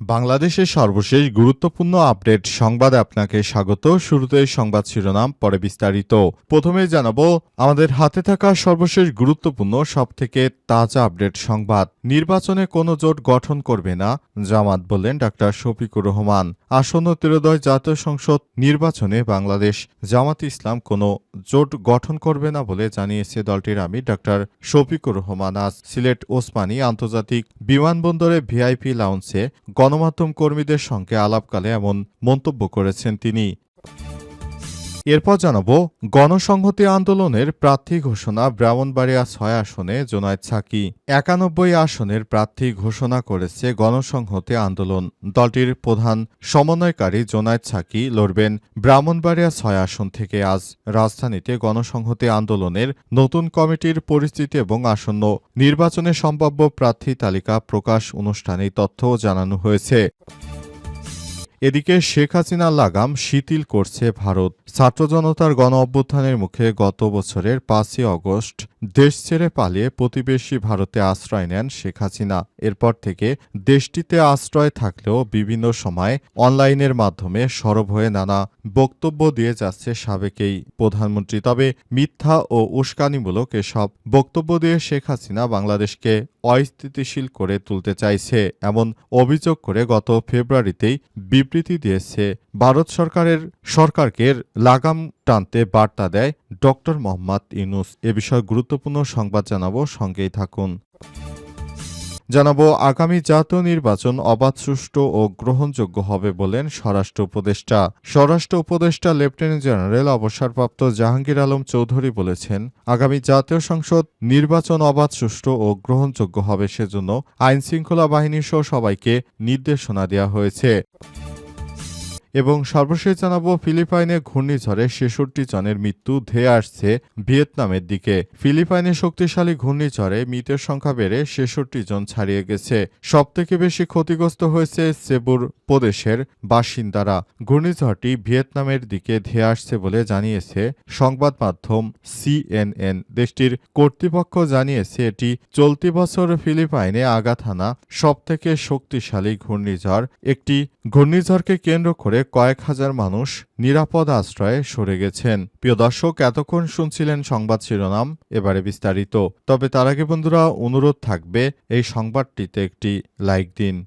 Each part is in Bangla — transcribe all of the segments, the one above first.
বাংলাদেশের সর্বশেষ গুরুত্বপূর্ণ আপডেট সংবাদে আপনাকে স্বাগত। শুরুতে সংবাদ শিরোনাম, পরে বিস্তারিত। প্রথমে জানাব, আমাদের হাতে থাকা সর্বশেষ গুরুত্বপূর্ণ, সবথেকে তাজা আপডেট সংবাদ। নির্বাচনে কোনো জোট গঠন করবে না, জামাত বললেন ডাক্তার শফিকুর রহমান। আসন্ন ত্রয়োদয় জাতীয় সংসদ নির্বাচনে বাংলাদেশ, জামাত ইসলাম কোনো জোট গঠন করবে না বলে জানিয়েছে দলটির আমির ডাক্তার শফিকুর রহমান। আজ সিলেট ওসমানী আন্তর্জাতিক বিমানবন্দরে ভিআইপি লাউন্সে গণমাধ্যম কর্মীদের সঙ্গে আলাপকালে এমন মন্তব্য করেছেন তিনি। এরপর জানাব, গণসংহতি আন্দোলনের প্রার্থী ঘোষণা ব্রাহ্মণবাড়িয়া ছয় আসনে জোনায়েদ সাকি। একানব্বই আসনের প্রার্থী ঘোষণা করেছে গণসংহতি আন্দোলন। দলটির প্রধান সমন্বয়কারী জোনায়েদ সাকি লড়বেন ব্রাহ্মণবাড়িয়া ছয় আসন থেকে। আজ রাজধানীতে গণসংহতি আন্দোলনের নতুন কমিটির পরিস্থিতি এবং আসন্ন নির্বাচনে সম্ভাব্য প্রার্থী তালিকা প্রকাশ অনুষ্ঠানে তথ্য জানানো হয়েছে। এদিকে শেখ হাসিনা লাগাম শিথিল করছে ভারত। ছাত্র জনতার গণ অভ্যুত্থানের মুখে গত বছরের পাঁচই অগস্ট দেশ ছেড়ে পালিয়ে প্রতিবেশী ভারতে আশ্রয় নেন শেখ হাসিনা। এরপর থেকে দেশটিতে আশ্রয় থাকলেও বিভিন্ন সময় অনলাইনের মাধ্যমে সরব হয়ে নানা বক্তব্য দিয়ে যাচ্ছে সাবেকেই প্রধানমন্ত্রী। তবে মিথ্যা ও উস্কানিমূলক এসব বক্তব্য দিয়ে শেখ হাসিনা বাংলাদেশকে অস্থিতিশীল করে তুলতে চাইছে, এমন অভিযোগ করে গত ফেব্রুয়ারিতেই বিবৃতি দিয়েছে। ভারত সরকারের, সরকারকে লাগাম টানতে বার্তা দেয় ডক্টর মোহাম্মদ ইউনুস। এ বিষয়ে গুরুত্বপূর্ণ সংবাদ জানাব, সঙ্গেই থাকুন। জানাব, আগামী জাতীয় নির্বাচন অবাধ সুষ্ঠু ও গ্রহণযোগ্য হবে বলেন স্বরাষ্ট্র উপদেষ্টা। স্বরাষ্ট্র উপদেষ্টা লেফটেন্যান্ট জেনারেল, অবসরপ্রাপ্ত জাহাঙ্গীর আলম চৌধুরী বলেছেন, আগামী জাতীয় সংসদ নির্বাচন অবাধ সুষ্ঠু ও গ্রহণযোগ্য হবে সেজন্য আইনশৃঙ্খলা বাহিনী সহ সবাইকে নির্দেশনা দেওয়া হয়েছে। এবং সর্বশেষ জানাব, ফিলিপাইনে ঘূর্ণিঝড়ে ছেষট্টি জনের মৃত্যু, ধেয়ে আসছে ভিয়েতনামের দিকে। ফিলিপাইনে শক্তিশালী ঘূর্ণিঝড়ে মৃতের সংখ্যা বেড়ে ছেষট্টি জন ছাড়িয়ে গেছে। সবথেকে বেশি ক্ষতিগ্রস্ত হয়েছে সেবুর প্রদেশের বাসিন্দারা। ঘূর্ণিঝড়টি ভিয়েতনামের দিকে ধেয়ে আসছে বলে জানিয়েছে সংবাদ মাধ্যম সিএনএন। দেশটির কর্তৃপক্ষ জানিয়েছে, এটি চলতি বছর ফিলিপাইনে হানা সবথেকে শক্তিশালী ঘূর্ণিঝড়। একটি ঘূর্ণিঝড়কে কেন্দ্র করে কয়েক হাজার মানুষ নিরাপদ আশ্রয়ে সরে গেছেন। প্রিয় দর্শক, এতক্ষণ শুনছিলেন সংবাদ শিরোনাম, এবারে বিস্তারিত। তবে তার আগে বন্ধুরা, অনুরোধ থাকবে এই সংবাদটিতে একটি লাইক দিন।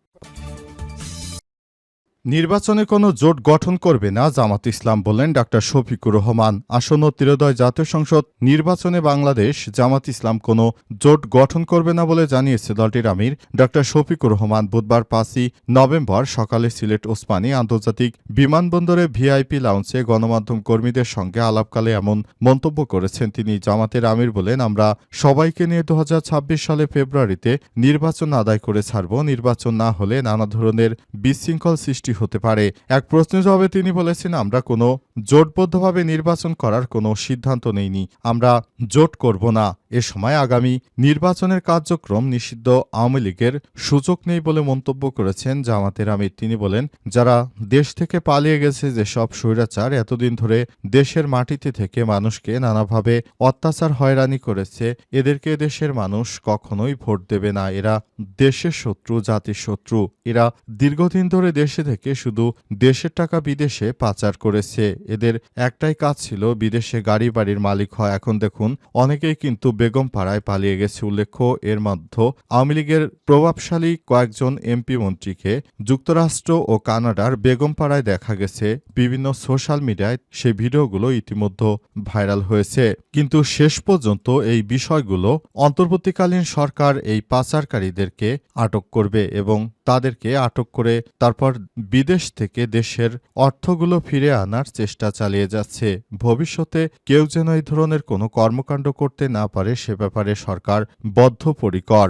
নির্বাচনে কোনো জোট গঠন করবে না, জামাত ইসলাম বলেন ডাক্তার শফিকুর রহমান। আসন্ন তিরোদয় জাতীয় সংসদ নির্বাচনে বাংলাদেশ, জামাত ইসলাম কোনো জোট গঠন করবে না বলে জানিয়েছে দলটির আমির। ডাক্তার শফিকুর রহমান বুধবার পাঁচই নভেম্বর সকালে সিলেট ওসমানী আন্তর্জাতিক বিমানবন্দরে ভিআইপি লাউন্সে গণমাধ্যম কর্মীদের সঙ্গে আলাপকালে এমন মন্তব্য করেছেন তিনি। জামাতের আমির বলেন, আমরা সবাইকে নিয়ে দু হাজার ছাব্বিশ সালে ফেব্রুয়ারিতে নির্বাচন আদায় করে ছাড়ব। নির্বাচন না হলে নানা ধরনের বিশৃঙ্খল সৃষ্টি হতে পারে। এক প্রশ্নের জবাবে তিনি বলেছেন আমরা কোনো জোটবদ্ধভাবে নির্বাচন করার কোনো সিদ্ধান্ত নেইনি। আমরা জোট করব না। এ সময় আগামী নির্বাচনের কার্যক্রম নিষিদ্ধ আওয়ামী লীগের সুযোগ নেই বলে মন্তব্য করেছেন জামাতের আমির। তিনি বলেন, যারা দেশ থেকে পালিয়ে গেছে যেসব স্বৈরাচার এতদিন ধরে দেশের মাটিতে থেকে মানুষকে নানাভাবে অত্যাচার, হয়রানি করেছে, এদেরকে দেশের মানুষ কখনোই ভোট দেবে না। এরা দেশের শত্রু, জাতির শত্রু। এরা দীর্ঘদিন ধরে দেশে থেকে শুধু দেশের টাকা বিদেশে পাচার করেছে। এদের একটাই কাজ ছিল বিদেশে গাড়ি বাড়ির মালিক হয় এখন দেখুন, অনেকেই কিন্তু বেগম পাড়ায় পালিয়ে গেছে। উল্লেখ্য, এর মধ্যে আওয়ামী লীগের প্রভাবশালী কয়েকজন এমপি মন্ত্রীকে যুক্তরাষ্ট্র ও কানাডার বেগম পাড়ায় দেখা গেছে। বিভিন্ন সোশ্যাল মিডিয়ায় সেই ভিডিওগুলো ইতিমধ্যে ভাইরাল হয়েছে। কিন্তু শেষ পর্যন্ত এই বিষয়গুলো অন্তর্বর্তীকালীন সরকার এই পাচারকারীদেরকে আটক করবে এবং তাদেরকে আটক করে তারপর বিদেশ থেকে দেশের অর্থগুলো ফিরে আনার চেষ্টা চালিয়ে যাচ্ছে। ভবিষ্যতে কেউ যেন এই ধরনের কোনো কর্মকাণ্ড করতে না পারে সে ব্যাপারে সরকার বদ্ধপরিকর।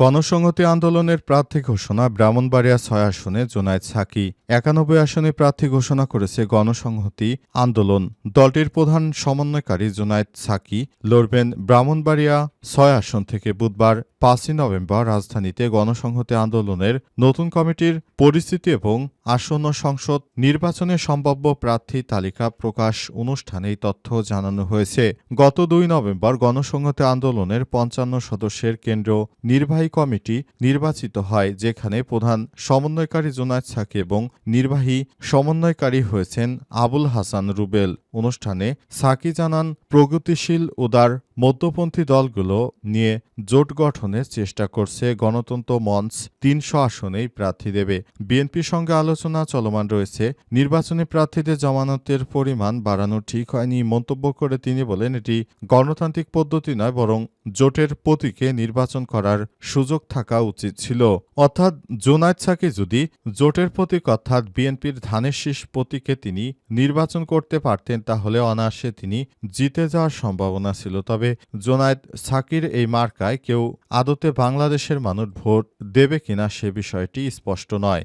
গণসংহতি আন্দোলনের প্রার্থী ঘোষণা ব্রাহ্মণবাড়িয়া ছয় আসনে জোনায়েদ সাকি একানব্বই আসনে প্রার্থী ঘোষণা করেছে গণসংহতি আন্দোলন। দলটির প্রধান সমন্বয়কারী জোনায়েদ সাকি লড়বেন ব্রাহ্মণবাড়িয়া ছয় আসন থেকে বুধবার, পাঁচই নভেম্বর রাজধানীতে গণসংহতি আন্দোলনের নতুন কমিটির পরিস্থিতি এবং আসন্ন সংসদ নির্বাচনে সম্ভাব্য প্রার্থী তালিকা প্রকাশ অনুষ্ঠানে এই তথ্য জানানো হয়েছে। গত দুই নভেম্বর গণসংহতি আন্দোলনের পঞ্চান্ন সদস্যের কেন্দ্র নির্বাহী কমিটি নির্বাচিত হয়, যেখানে প্রধান সমন্বয়কারী জোনায়েদ সাকি এবং নির্বাহী সমন্বয়কারী হয়েছেন আবুল হাসান রুবেল। অনুষ্ঠানে সাকি জানান, প্রগতিশীল, উদার মধ্যপন্থী দলগুলো নিয়ে জোট গঠনের চেষ্টা করছে গণতন্ত্র মঞ্চ তিনশো আসনেই প্রার্থী দেবে। বিএনপির সঙ্গে আলোচনা চলমান রয়েছে। নির্বাচনী প্রার্থীদের জমানতের পরিমাণ বাড়ানো ঠিক হয়নি মন্তব্য করে তিনি বলেন, এটি গণতান্ত্রিক পদ্ধতি নয়, বরং জোটের প্রতীকে নির্বাচন করার সুযোগ থাকা উচিত ছিল। অর্থাৎ জোনায়েদ সাকি যদি জোটের প্রতীক, অর্থাৎ বিএনপির ধানের শীষ প্রতীকে তিনি নির্বাচন করতে পারতেন, তাহলে অনায়াসে তিনি জিতে যাওয়ার সম্ভাবনা ছিল। তবে জোনায়েদ সাকির এই মার্কায় কেউ আদতে বাংলাদেশের মানুষ ভোট দেবে কিনা সে বিষয়টি স্পষ্ট নয়।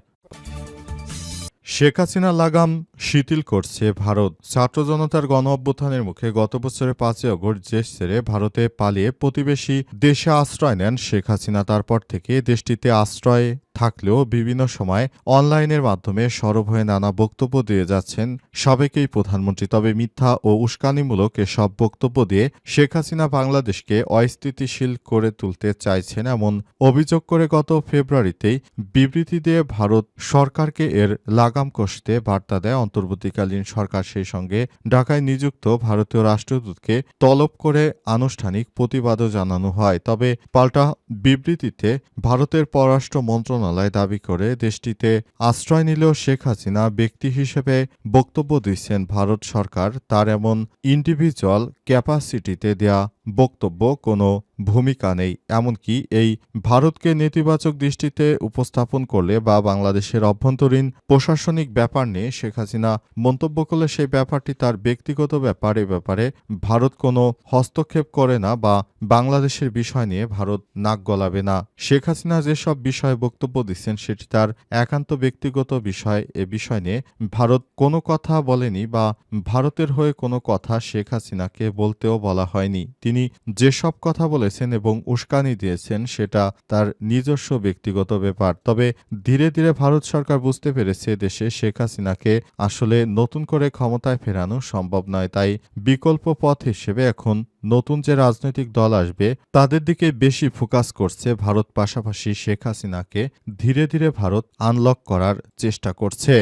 শেখ হাসিনা লাগাম শিথিল করছে ভারত। ছাত্র জনতার গণ অভ্যুত্থানের মুখে গত বছরের পাঁচই অগস্ট দেশ ছেড়ে ভারতে পালিয়ে প্রতিবেশী দেশে আশ্রয় নেন শেখ হাসিনা। তারপর থেকে দেশটিতে আশ্রয় থাকলেও বিভিন্ন সময় অনলাইনের মাধ্যমে সরব হয়ে নানা বক্তব্য দিয়ে যাচ্ছেন সাবেকেই প্রধানমন্ত্রী। তবে মিথ্যা ও উস্কানিমূলক এসব বক্তব্য দিয়ে শেখ হাসিনা বাংলাদেশকে অস্থিতিশীল করে তুলতে চাইছেন এমন অভিযোগ করে গত ফেব্রুয়ারিতেই বিবৃতি দিয়ে ভারত সরকারকে এর লাগাম কষতে বার্তা দেয়। অন্তর্বর্তীকালীন সরকার সেই সঙ্গে ঢাকায় নিযুক্ত ভারতীয় রাষ্ট্রদূতকে তলব করে আনুষ্ঠানিক প্রতিবাদও জানানো হয়। তবে পাল্টা বিবৃতিতে ভারতের পররাষ্ট্র মন্ত্রণালয় মন্ত্রণালয় দাবি করে দেশটিতে আশ্রয় নিলেও শেখ হাসিনা ব্যক্তি হিসেবে বক্তব্য দিচ্ছেন ভারত সরকার তার এমন ইন্ডিভিজুয়াল ক্যাপাসিটিতে দেয়া বক্তব্য কোনো ভূমিকা নেই, এমনকি এই ভারতকে নেতিবাচক দৃষ্টিতে উপস্থাপন করলে বা বাংলাদেশের অভ্যন্তরীণ প্রশাসনিক ব্যাপার নিয়ে শেখ হাসিনা মন্তব্য করলে সেই ব্যাপারটি তার ব্যক্তিগত ব্যাপার, এ ব্যাপারে ভারত কোনো হস্তক্ষেপ করে না বা বাংলাদেশের বিষয় নিয়ে ভারত নাক গলাবে না। শেখ হাসিনা যেসব বিষয়ে বক্তব্য দিচ্ছেন সেটি তার একান্ত ব্যক্তিগত বিষয়, এ বিষয় নিয়ে ভারত কোনো কথা বলেনি বা ভারতের হয়ে কোনো কথা শেখ হাসিনাকে বলতেও বলা হয়নি। তিনি যেসব কথা বলেছেন এবং উস্কানি দিয়েছেন, সেটা তার নিজস্ব ব্যক্তিগত ব্যাপার। তবে ধীরে ধীরে ভারত সরকার বুঝতে পেরেছে দেশে শেখ হাসিনাকে আসলে নতুন করে ক্ষমতায় ফেরানো সম্ভব নয়। তাই বিকল্প পথ হিসেবে এখন নতুন যে রাজনৈতিক দল আসবে, তাদের দিকে বেশি ফোকাস করছে ভারত। পাশাপাশি শেখ হাসিনাকে ধীরে ধীরে ভারত আনলক করার চেষ্টা করছে।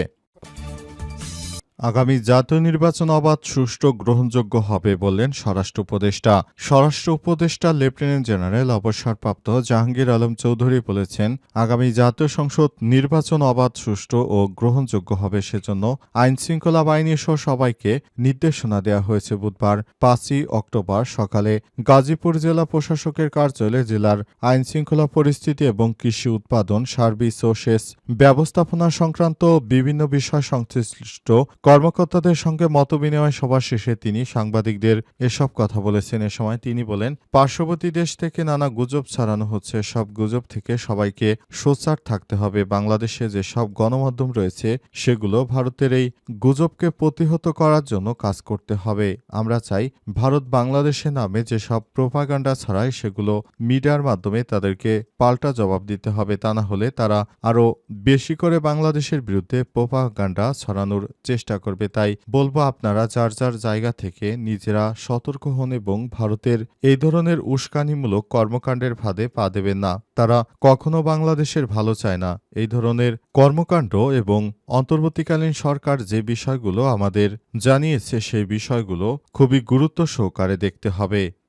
আগামী জাতীয় নির্বাচন অবাধ সুষ্ঠু গ্রহণযোগ্য হবে বললেন স্বরাষ্ট্র উপদেষ্টা। স্বরাষ্ট্র উপদেষ্টা লেফটেন্যান্ট জেনারেল অবসরপ্রাপ্ত জাহাঙ্গীর আলম চৌধুরী বলেছেন, আগামী জাতীয় সংসদ নির্বাচন অবাধ, সুষ্ঠু ও গ্রহণযোগ্য হবে সেজন্য আইন শৃঙ্খলা বাহিনী সহ সবাইকে নির্দেশনা দেওয়া হয়েছে বুধবার, পাঁচই অক্টোবর সকালে। গাজীপুর জেলা প্রশাসকের কার্যালয়ে জেলার আইন শৃঙ্খলা পরিস্থিতি এবং কৃষি উৎপাদন সার্ভিস ও সেচ ব্যবস্থাপনা সংক্রান্ত বিভিন্ন বিষয় সংশ্লিষ্ট কর্মকর্তাদের সঙ্গে মতবিনিময় সভা শেষে তিনি সাংবাদিকদের এসব কথা বলেছেন। এ সময় তিনি বলেন, পার্শ্ববর্তী দেশ থেকে নানা গুজব ছড়ানো হচ্ছে। সব গুজব থেকে সবাইকে সোচ্চার থাকতে হবে। বাংলাদেশে যে সব গণমাধ্যম রয়েছে, সেগুলো ভারতের এই গুজবকে প্রতিহত করার জন্য কাজ করতে হবে। আমরা চাই ভারত বাংলাদেশের নামে যেসব প্রোপাগান্ডা ছড়ায়, সেগুলো মিডিয়ার মাধ্যমে তাদেরকে পাল্টা জবাব দিতে হবে। তা না হলে তারা আরও বেশি করে বাংলাদেশের বিরুদ্ধে প্রোপাগান্ডা ছড়ানোর চেষ্টা করবে, তাই বলব আপনারা যার যার জায়গা থেকে নিজেরা সতর্ক হন এবং ভারতের এই ধরনের উস্কানিমূলক কর্মকাণ্ডের ফাঁদে পা দেবেন না। তারা কখনো বাংলাদেশের ভালো চায় না। এই ধরনের কর্মকাণ্ড এবং অন্তর্বর্তীকালীন সরকার যে বিষয়গুলো আমাদের জানিয়েছে, সেই বিষয়গুলো খুবই গুরুত্ব সহকারে দেখতে হবে।